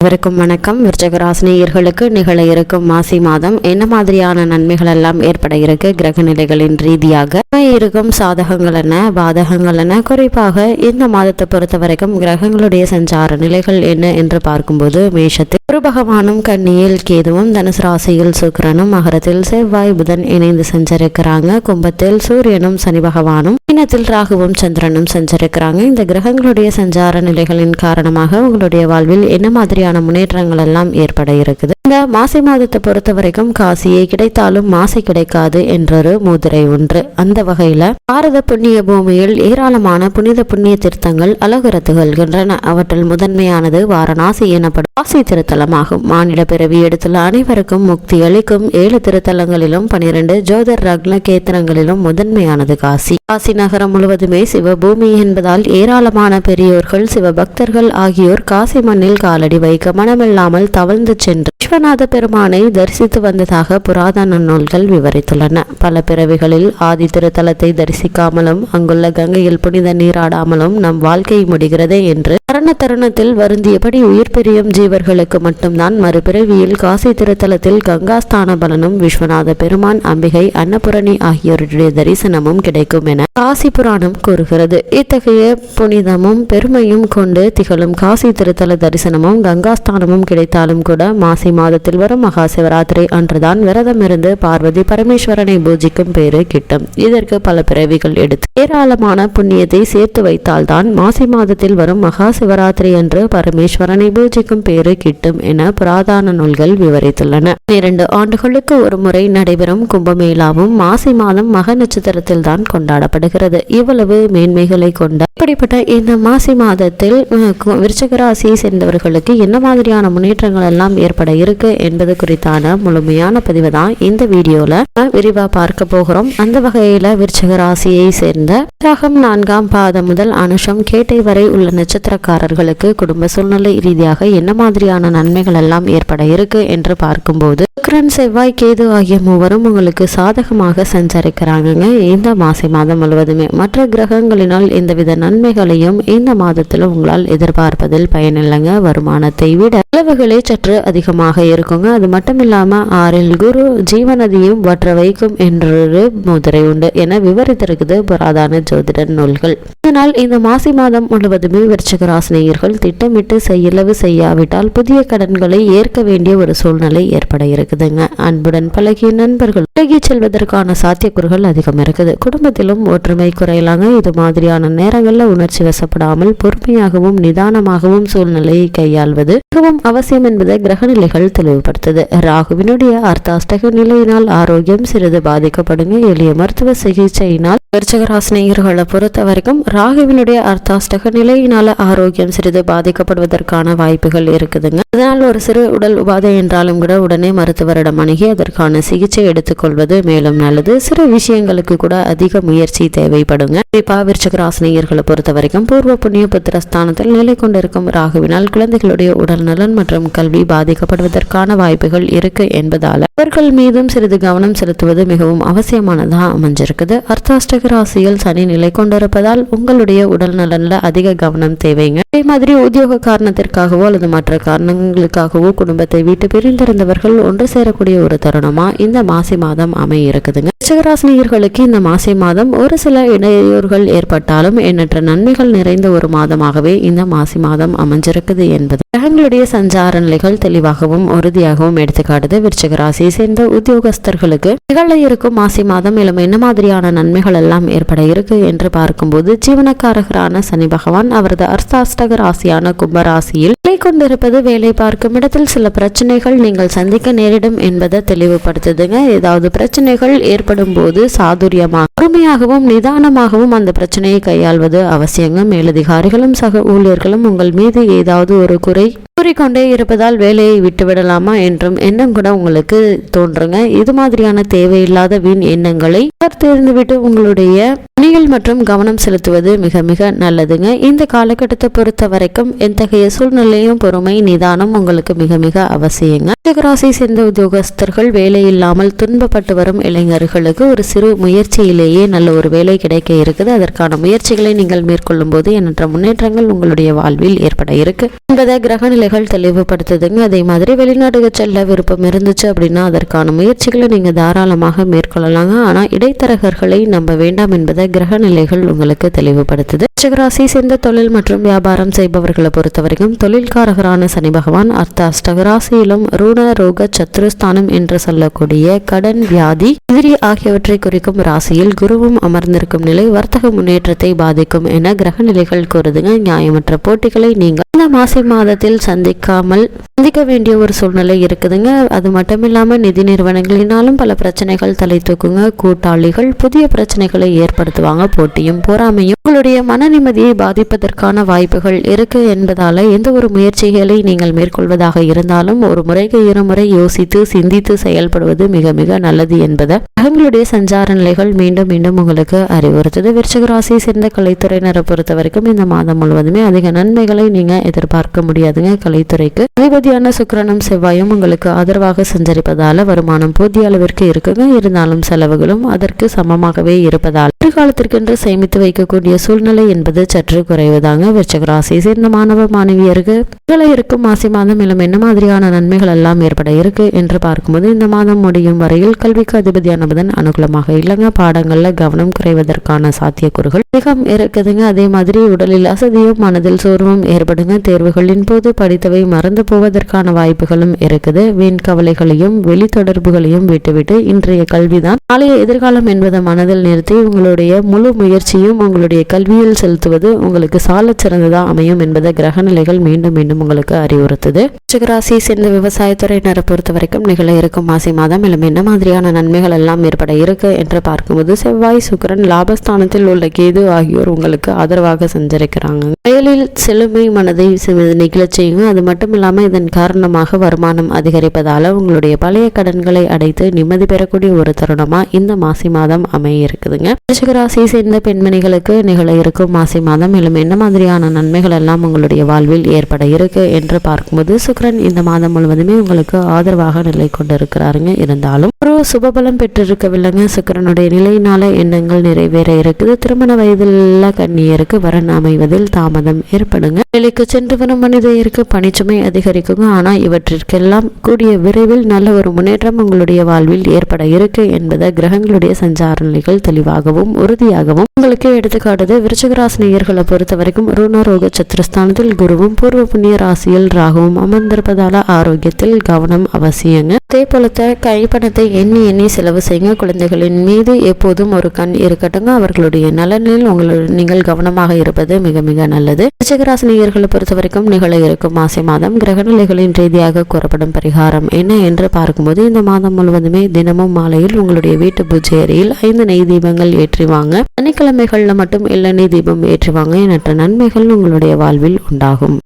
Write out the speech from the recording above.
அனைவருக்கும் வணக்கம். விருச்சகராசினியர்களுக்கு நிகழ இருக்கும் மாசி மாதம் என்ன மாதிரியான நன்மைகள் எல்லாம் ஏற்பட இருக்கு? கிரக நிலைகளின் ரீதியாக இருக்கும்? சாதகங்கள் என்ன? பாதகங்கள் என்ன? குறிப்பாக இந்த மாதத்தை பொறுத்த வரைக்கும் கிரகங்களுடைய சஞ்சார நிலைகள் என்ன என்று பார்க்கும்போது மேஷத்தில் குரு பகவானும் கன்னியில் கேதுவும் தனுசு ராசியில் சுக்கரனும் மகரத்தில் செவ்வாய் புதன் இணைந்து சஞ்சரிக்கிறாங்க. கும்பத்தில் சூரியனும் சனி பகவானும் மீனத்தில் ராகுவும் சந்திரனும் சஞ்சரிக்கிறாங்க. இந்த கிரகங்களுடைய சஞ்சார நிலைகளின் காரணமாக உங்களுடைய வாழ்வில் என்ன மாதிரியான முன்னேற்றங்கள் எல்லாம் ஏற்பட இருக்குது. இந்த மாசி மாதத்தை பொறுத்த வரைக்கும் காசியை கிடைத்தாலும் மாசி கிடைக்காது என்றொரு முதிரை ஒன்று. அந்த வகையில பாரத புண்ணிய பூமியில் ஏராளமான புனித புண்ணிய திருத்தங்கள் அழகுற திகழ்கின்றன அவற்றில் முதன்மையானது வாரணாசி எனப்படும் காசி திருத்தலமாகும். மாநில பிறவி எடுத்துள்ள அனைவருக்கும் முக்தி அளிக்கும் ஏழு திருத்தலங்களிலும் பனிரெண்டு ஜோதர் ரக்ன கேத்திரங்களிலும் முதன்மையானது காசி. காசி நகரம் முழுவதுமே சிவபூமி என்பதால் ஏராளமான பெரியோர்கள் சிவபக்தர்கள் ஆகியோர் காசி மண்ணில் காலடி வை மனமில்லாமல் தவழ்ந்து சென்று விஸ்வநாத பெருமானை தரிசித்து வந்ததாக புராதன நூல்கள் விவரித்துள்ளன. பல பிறவிகளில் ஆதி திருத்தலத்தை தரிசிக்காமலும் அங்குள்ள கங்கையில் புனித நீராடாமலும் நம் வாழ்க்கை முடிகிறதே என்று தரண தருணத்தில் வருந்தியபடி உயிர் பிரியும் ஜீவர்களுக்கு மட்டும்தான் மறுபிறவியில் காசி திருத்தலத்தில் கங்காஸ்தான பலனும் விஸ்வநாத பெருமான் அம்பிகை அன்னபுரணி ஆகியோருடைய தரிசனமும் கிடைக்கும் என காசி புராணம் கூறுகிறது. இத்தகைய புனிதமும் பெருமையும் கொண்டு திகழும் காசி திருத்தல தரிசனமும் கங்கா கங்காஸ்தானமும் கிடைத்தாலும் கூட மாசி மாதத்தில் வரும் மகா சிவராத்திரி அன்றுதான் விரதம் இருந்து பார்வதி பரமேஸ்வரனை பூஜிக்கும் பேரு கிட்டும். இதற்கு பல பிறவிகள் எடுத்து ஏராளமான புண்ணியத்தை சேர்த்து வைத்தால்தான் மாசி மாதத்தில் வரும் மகா சிவராத்திரி அன்று பரமேஸ்வரனை பூஜிக்கும் பேரு கிட்டும் என புராதான நூல்கள் விவரித்துள்ளன. இரண்டு ஆண்டுகளுக்கு ஒரு முறை நடைபெறும் கும்பமேளாவும் மாசி மாதம் மக நட்சத்திரத்தில் தான் கொண்டாடப்படுகிறது. இவ்வளவு மேன்மைகளை கொண்ட இப்படிப்பட்ட இந்த மாசி மாதத்தில் விருச்சகராசியை சேர்ந்தவர்களுக்கு என்ன மாதிரியான முன்னேற்றங்கள் எல்லாம் ஏற்பட இருக்கு என்பது குறித்தான முழுமையான பதிவு தான் இந்த வீடியோல விரிவா பார்க்க போகிறோம். அந்த வகையில விருச்சக ராசியை சேர்ந்த ராகம் நான்காம் பாதம் முதல் அனுஷம் கேட்டை வரை உள்ள நட்சத்திரக்காரர்களுக்கு குடும்ப சூழ்நிலை ரீதியாக என்ன மாதிரியான நன்மைகள் எல்லாம் ஏற்பட இருக்கு என்று பார்க்கும்போது சுக்ரன் செவ்வாய் கேது ஆகிய மூவரும் உங்களுக்கு சாதகமாக சஞ்சரிக்கிறாங்கங்க. இந்த மாசி மாதம் முழுவதுமே மற்ற கிரகங்களினால் எந்தவித நன்மைகளையும் இந்த மாதத்தில் உங்களால் எதிர்பார்ப்பதில் பயனில்லைங்க. வருமானத்தை விட அளவுகளே சற்று அதிகமாக இருக்குங்க. அது மட்டும் இல்லாம ஆறில் குரு ஜீவநதியும் வற்ற வைக்கும் என்றொரு முதிரை உண்டு என விவரித்திருக்குது புராதான ஜோதிட நூல்கள். இதனால் இந்த மாசி மாதம் முழுவதுமே விருச்சிக ராசினியர்கள் திட்டமிட்டு செலவு செய்யாவிட்டால் புதிய கடன்களை ஏற்க வேண்டிய ஒரு சூழ்நிலை ஏற்பட இருக்குதுங்க. அன்புடன் பழகிய நண்பர்கள் விலகிச் செல்வதற்கான சாத்தியக்கூறுகள் அதிகம் இருக்குது. குடும்பத்திலும் ஒற்றுமை குறையலாங்க. இது மாதிரியான நேரங்களில் உணர்ச்சி வசப்படாமல் பொறுமையாகவும் நிதானமாகவும் சூழ்நிலையை கையாள்வது மிகவும் அவசியம் என்பதை கிரகநிலைகள் தெளிவுபடுத்தது. ராகுவினுடைய அர்த்தாஷ்டக நிலையினால் ஆரோக்கியம் சிறிது பாதிக்கப்படுங்க. எளிய மருத்துவ சிகிச்சையினால் விருச்சகராசினியர்களை பொறுத்த வரைக்கும் ராகுவினுடைய அர்த்தாஷ்டக நிலையினால ஆரோக்கியம் சிறிது பாதிக்கப்படுவதற்கான வாய்ப்புகள் இருக்குதுங்க. அதனால் ஒரு சிறு உடல் உபாதை என்றாலும் கூட உடனே மருத்துவரிடம் அணுகி அதற்கான சிகிச்சை எடுத்துக்கொள்வது மேலும் நல்லது. சிறு விஷயங்களுக்கு கூட அதிக முயற்சி தேவைப்படுங்க. குறிப்பா விருச்சகராசினியர்களை பொறுத்த வரைக்கும் பூர்வ புண்ணிய புத்திரஸ்தானத்தில் நிலை கொண்டிருக்கும் ராகுவினால் குழந்தைகளுடைய உடல் நலன் மற்றும் கல்வி பாதிக்கப்படுவதற்கான வாய்ப்புகள் இருக்கு என்பதால அவர்கள் மீதும் சிறிது கவனம் செலுத்துவது மிகவும் அவசியமானதா அமைஞ்சிருக்குது. அர்த்தாஷ்டக ராசியில் சனி நிலை கொண்டிருப்பதால் உங்களுடைய உடல் நலன்ல அதிக கவனம் தேவைங்க. அதே மாதிரி உத்தியோக காரணத்திற்காகவோ அல்லது மற்ற காரணங்கள் காரணங்களுக்காகவோ குடும்பத்தை விட்டு பிரிந்திருந்தவர்கள் ஒன்று சேரக்கூடிய ஒரு தருணமா இந்த மாசி மாதம் அமைய இருக்குதுங்க? ரிஷகராசினியர்களுக்கு இந்த மாசி மாதம் ஒரு சில இடையூறுகள் ஏற்பட்டாலும் எண்ணற்ற நன்மைகள் நிறைந்த ஒரு மாதமாகவே இந்த மாசி மாதம் அமைஞ்சிருக்குது என்பது. கிரகங்களுடைய சஞ்சார நிலைகள் தெளிவாகவும் உறுதியாகவும் எடுத்துக்காட்டுது. விருச்சிகராசியை சேர்ந்த உத்தியோகஸ்தர்களுக்கு நிகழ இருக்கும் மாசி மாதம் மேலும் என்ன மாதிரியான நன்மைகள் எல்லாம் ஏற்பட இருக்கு என்று பார்க்கும்போது ஜீவனக்காரகரான சனி பகவான் அவரது அர்த்தாஷ்டக ராசியான கும்பராசியில் நிலை கொண்டிருப்பது வேலை பார்க்கும் இடத்தில் சில பிரச்சனைகள் நீங்கள் சந்திக்க நேரிடும் என்பதை தெளிவுபடுத்துதுங்க. ஏதாவது பிரச்சனைகள் ஏற்படும் போது சாதுரியமாக பொறுமையாகவும் நிதானமாகவும் அந்த பிரச்சனையை கையாள்வது அவசியங்க. மேலதிகாரிகளும் சக ஊழியர்களும் உங்கள் மீது ஏதாவது ஒரு குறை கூறிக்கொண்டே இருப்பதால் வேலையை விட்டுவிடலாமா என்றும் எண்ணம் கூட உங்களுக்கு தோன்றுங்க. இது மாதிரியான தேவையில்லாத வீண் எண்ணங்களை தேர்ந்துவிட்டு உங்களுடைய பணிகள் மற்றும் கவனம் செலுத்துவது மிக மிக நல்லதுங்க. இந்த காலகட்டத்தை பொறுத்த வரைக்கும் எத்தகைய சூழ்நிலையும் பொறுமை நிதானம் உங்களுக்கு மிக மிக அவசியங்க. ராசி சேர்ந்த உத்தியோகஸ்தர்கள் வேலை இல்லாமல் துன்பப்பட்டு வரும் இளைஞர்களுக்கு ஒரு சிறு முயற்சியிலேயே நல்ல ஒரு வேலை கிடைக்க இருக்குது. அதற்கான முயற்சிகளை நீங்கள் மேற்கொள்ளும் போது எண்ணற்ற முன்னேற்றங்கள் உங்களுடைய வாழ்வில் ஏற்பட இருக்கு. என்பதை கிரக கிரகநிலைகள் தெளிவுபடுத்துதுங்க. அதே மாதிரி வெளிநாட்டுக்கு செல்ல விருப்பம் இருந்துச்சு அப்படின்னா அதற்கான முயற்சிகளை நீங்க தாராளமாக மேற்கொள்ளலாங்க. ஆனா இடைத்தரகர்களை நம்ப வேண்டாம் என்பதை கிரகநிலைகள் உங்களுக்கு தெளிவுபடுத்துது. ரிஷகராசி சேர்ந்த தொழில் மற்றும் வியாபாரம் செய்பவர்களை பொறுத்தவரைக்கும் தொழில்காரகரான சனி பகவான் அர்த்த அஷ்டகராசியிலும் ரூண ரோக சத்ருஸ்தானம் என்று சொல்லக்கூடிய கடன் வியாதி எதிரி ஆகியவற்றை குறிக்கும் ராசியில் குருவும் அமர்ந்திருக்கும் நிலை வர்த்தக முன்னேற்றத்தை பாதிக்கும் என கிரக நிலைகள் கூறுதுங்க. நியாயமற்ற போட்டிகளை நீங்கள் இந்த மாசி மாதத்தில் சந்திக்காமல் சந்திக்க வேண்டிய ஒரு சூழ்நிலை இருக்குதுங்க. அது மட்டும் நிதி நிறுவனங்களினாலும் பல பிரச்சனைகள் தலை தூக்குங்க. கூட்டாளிகள் புதிய பிரச்சனைகளை ஏற்படுத்துவாங்க. போட்டியும் பொறாமையும் உங்களுடைய மன நிம்மதியை பாதிப்பதற்கான வாய்ப்புகள் இருக்கு என்பதால எந்த ஒரு முயற்சிகளை நீங்கள் மேற்கொள்வதாக இருந்தாலும் ஒரு முறைக்கு இருமுறை யோசித்து சிந்தித்து செயல்படுவது மிக மிக நல்லது என்பதை கிரகங்களுடைய சஞ்சார நிலைகள் மீண்டும் மீண்டும் உங்களுக்கு அறிவுறுத்தது. விருச்சிக ராசியை சேர்ந்த கலைத்துறையினரை பொறுத்த வரைக்கும் இந்த மாதம் முழுவதுமே அதிக நன்மைகளை நீங்க எதிர்பார்க்க முடியாதுங்க. கலைத்துறைக்கு அதிபதியான சுக்கரனும் செவ்வாயும் உங்களுக்கு ஆதரவாக சஞ்சரிப்பதால வருமானம் போதிய அளவிற்கு இருக்குங்க. இருந்தாலும் செலவுகளும் அதற்கு சமமாகவே இருப்பதால் எதிர்காலத்திற்கென்று சேமித்து வைக்கக்கூடிய சூழ்நிலை என்பது சற்று குறைவுதாங்க. விருச்சக ராசியை சேர்ந்த மாணவ மாணவியருக்கு உங்களை இருக்கும் மாசி மாதம் மேலும் என்ன மாதிரியான நன்மைகள் எல்லாம் ஏற்பட இருக்கு என்று பார்க்கும்போது இந்த மாதம் முடியும் வரையில் கல்விக்கு அதிபதியான புதன் அனுகூலமாக இல்லைங்க. பாடங்களில் கவனம் குறைவதற்கான சாத்தியக்கூறுகள் அதிகம் இருக்குதுங்க. அதே மாதிரி உடலில் அசதியும் மனதில் சோர்வும் ஏற்படுங்க. தேர்வுகளின் போது படித்தவை மறந்து போவதற்கான வாய்ப்புகளும் இருக்குது. வீண் கவலைகளையும் வெளி தொடர்புகளையும் விட்டுவிட்டு இன்றைய கல்விதான். நாளைய எதிர்காலம் என்பதை மனதில் நிறுத்தி உங்களுடைய முழு முயற்சியும் உங்களுடைய கல்வியில் செலுத்துவது உங்களுக்கு சாலச் சிறந்ததாக அமையும் என்பதை கிரகநிலைகள் மீண்டும் மீண்டும் உங்களுக்கு அறிவுறுத்துது. சிகராசி சேர்ந்த விவசாயத்துறையினரை பொறுத்த வரைக்கும் நிகழ இருக்கும் மாசி மாதம் மேலும் என்ன மாதிரியான நன்மைகள் எல்லாம் ஏற்பட இருக்கு என்று பார்க்கும்போது செவ்வாய் சுக்கரன் லாபஸ்தானத்தில் உள்ள கேது ஆகியோர் உங்களுக்கு ஆதரவாக சஞ்சரிக்கிறாங்க. வயலில் செழுமை மனதை நிகழச் செய்யும். அது மட்டும் இல்லாமல் இதன் காரணமாக வருமானம் அதிகரிப்பதால் உங்களுடைய பழைய கடன்களை அடைத்து நிம்மதி பெறக்கூடிய ஒரு தருணமா இந்த மாசி மாதம் அமைய இருக்குதுங்க. ரிஷகராசியை சேர்ந்த பெண்மணிகளுக்கு நிகழ இருக்கும். மாசி மாதம் மேலும் என்ன மாதிரியான நன்மைகள் எல்லாம் உங்களுடைய வாழ்வில் ஏற்பட இருக்கு என்று பார்க்கும்போது சுக்ரன் இந்த மாதம் முழுவதுமே உங்களுக்கு ஆதரவாக நிலை கொண்டிருக்கிறாருங்க. இருந்தாலும் ஒரு சுபபலம் பெற்றிருக்கவில்லைங்க. சுக்கிரனுடைய நிலையினால எண்ணங்கள் நிறைவேற இருக்குது. திருமண வயதில் கண்ணியருக்கு வரன் அமைவதில் தாமதம் ஏற்படுங்க. வேலைக்கு சென்று வரும் மனிதருக்கு பணிச்சுமை அதிகரிக்குங்க ஆனால் இவற்றிற்கெல்லாம் கூடிய விரைவில் நல்ல ஒரு முன்னேற்றம் உங்களுடைய வாழ்வில் ஏற்பட இருக்கு என்பதை கிரகங்களுடைய சஞ்சார நிலைகள் தெளிவாகவும் உறுதியாகவும் உங்களுக்கு எடுத்துக்காட்டுது. விருச்சகராசினியர்களை பொறுத்த வரைக்கும் ருணரோக சத்திரஸ்தானத்தில் குருவும் பூர்வ புண்ணிய ராசியில் ராகுவும் அமர்ந்திருப்பதால ஆரோக்கியத்தில் கவனம் அவசியங்க. அதே போலத்த கைப்பணத்தை எண்ணி எண்ணி செலவு செய்யுங்க. குழந்தைகளின் மீது எப்போதும் ஒரு கண் இருக்கட்டுங்க. அவர்களுடைய நலனில் உங்களுடைய நீங்கள் கவனமாக இருப்பது மிக மிக நல்லது. ரிஷகராசினியர்களை பொறுத்த வரைக்கும் நிகழ இருக்கும் மாசி மாதம் கிரகநிலைகளின் ரீதியாக கூறப்படும் பரிகாரம் என்ன என்று பார்க்கும்போது இந்த மாதம் முழுவதுமே தினமும் மாலையில் உங்களுடைய வீட்டு பூஜை அறையில் ஐந்து நெய் தீபங்கள் ஏற்றிவாங்க சனிக்கிழமைகள்ல மட்டும் இளநீர் தீபம் ஏற்றுவாங்க எண்ணற்ற நன்மைகள் உங்களுடைய வாழ்வில் உண்டாகும்.